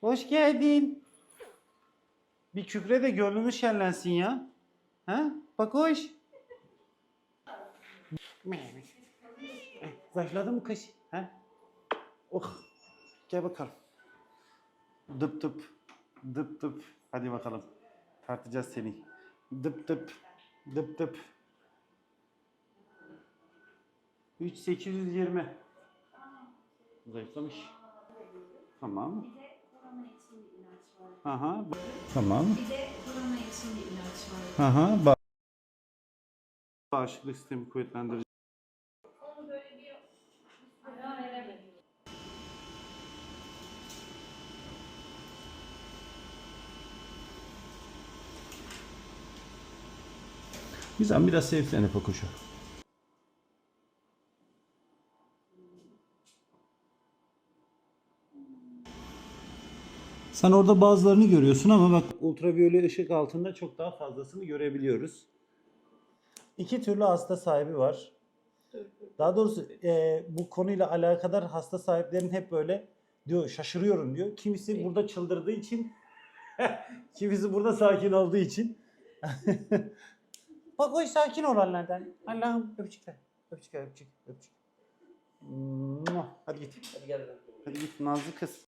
Hoş geldin. Bir kükre de gönlümüz şenlensin ya. Ha? Bak hoş. Zayıfladı mı kış? Ha? Oh. Gel bakalım. Dıp dıp. Dıp dıp. Hadi bakalım. Tartacağız seni. Dıp dıp. Dıp dıp. 3820. Zayıflamış. Tamam. Bir de korona için bir ilaç var. Aha. Tamam. Bir de korona için bir ilaç var. Aha. Ba bağışıklık sistemi kuvvetlendirici. Onu böyle bir ara veremedim. Güzel biraz sevsene Pakuşu. Sen orada bazılarını görüyorsun ama bak ultraviyole ışık altında çok daha fazlasını görebiliyoruz. İki türlü hasta sahibi var. Daha doğrusu e, bu konuyla alakadar hasta sahiplerin hep böyle diyor şaşırıyorum diyor. Kimisi burada çıldırdığı için kimisi burada sakin olduğu için Bak o sakin olanlardan. Allah'ım öpücükler. Öpücükler öpücük öpücük. Mua. Hadi git. Hadi gel. Hadi git Nazlı kız.